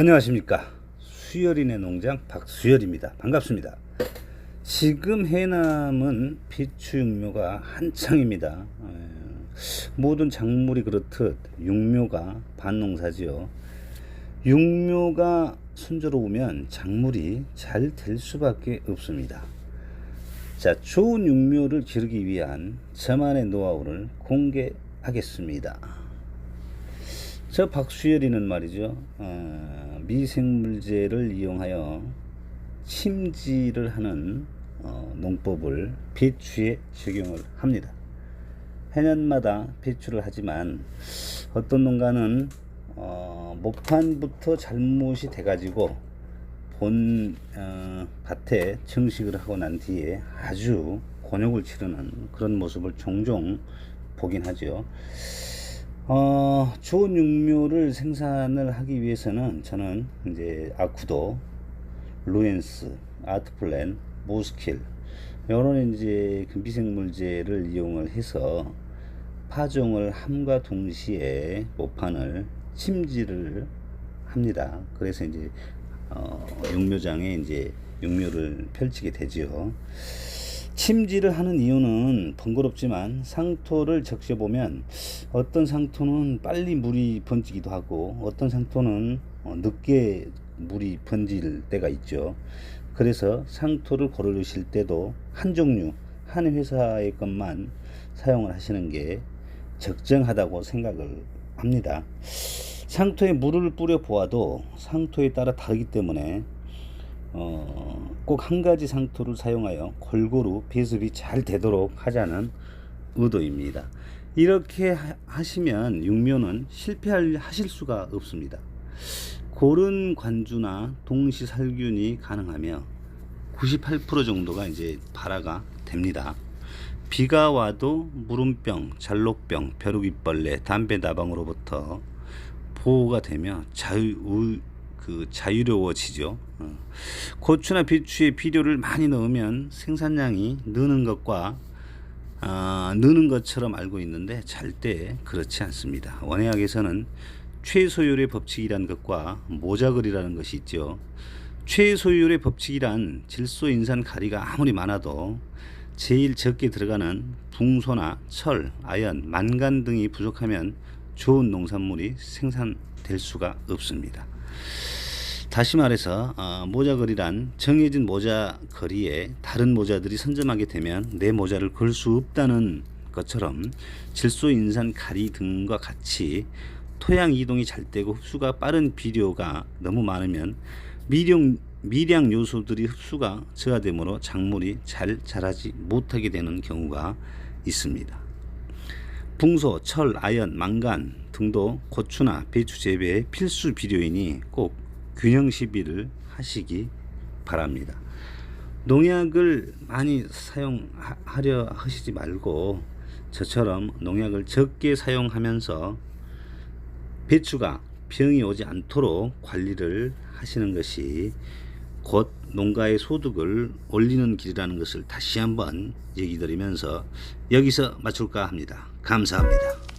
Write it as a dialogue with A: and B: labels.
A: 안녕하십니까. 수열인의 농장 박수열입니다. 반갑습니다. 지금 해남은 비추육묘가 한창입니다. 에, 모든 작물이 그렇듯 육묘가 반농사지요. 육묘가 순조로우면 작물이 잘 될 수밖에 없습니다. 자 좋은 육묘를 기르기 위한 저만의 노하우를 공개하겠습니다 저 박수열이는 말이죠. 어, 미생물제를 이용하여 침지를 하는 어, 농법을 배추에 적용을 합니다. 해년마다 배추를 하지만 어떤 농가는 어, 목판부터 잘못이 돼가지고 본 어, 밭에 정식을 하고 난 뒤에 아주 곤욕을 치르는 그런 모습을 종종 보긴 하죠. 어, 좋은 육묘를 생산을 하기 위해서는 저는 이제 아쿠도, 루엔스, 아트플랜, 모스킬 이런 이제 그 미생물제를 이용을 해서 파종을 함과 동시에 모판을 침지를 합니다. 그래서 이제 어, 육묘장에 이제 육묘를 펼치게 되지요. 침지를 하는 이유는 번거롭지만 상토를 적셔보면 어떤 상토는 빨리 물이 번지기도 하고 어떤 상토는 어, 늦게 물이 번질 때가 있죠. 그래서 상토를 고르실 때도 한 종류, 한 회사의 것만 사용을 하시는 게 적정하다고 생각을 합니다. 상토에 물을 뿌려 보아도 상토에 따라 다르기 때문에 어, 꼭 한 가지 상토를 사용하여 골고루 배습이 잘 되도록 하자는 의도입니다. 이렇게 하- 하시면 육묘는 실패하실 수가 없습니다. 고른 관주나 동시 살균이 가능하며 98% 정도가 이제 발화가 됩니다. 비가 와도 무름병, 잘록병, 벼룩이벌레, 담배 나방으로부터 보호가 되며 자유 우- 그 자유로워지죠. 어. 고추나 비추에 비료를 많이 넣으면 생산량이 느는 것과 아, 느는 것처럼 알고 있는데 절대 그렇지 않습니다. 원예학에서는 최소율의 법칙이라는 것과 모자글이라는 것이 있죠. 최소율의 법칙이란 질소 인산 가리가 아무리 많아도 제일 적게 들어가는 붕소나 철, 아연, 만간 등이 부족하면 좋은 농산물이 생산될 수가 없습니다. 다시 말해서 어, 모자거리란 정해진 모자거리에 다른 모자들이 선점하게 되면 내 모자를 걸 수 없다는 것처럼 질소 인산 가리 등과 같이 토양 이동이 잘 되고 흡수가 빠른 비료가 너무 많으면 미량 미량 요소들이 흡수가 저하되므로 작물이 잘 자라지 못하게 되는 경우가 있습니다. 붕소, 철, 아연, 망간 등도 고추나 배추 재배의 필수 비료이니 꼭 균형 시비를 하시기 바랍니다. 농약을 많이 사용하려 하시지 말고 저처럼 농약을 적게 사용하면서 배추가 병이 오지 않도록 관리를 하시는 것이 곧 농가의 소득을 올리는 길이라는 것을 다시 한번 얘기 드리면서 여기서 마칠까 합니다. 감사합니다.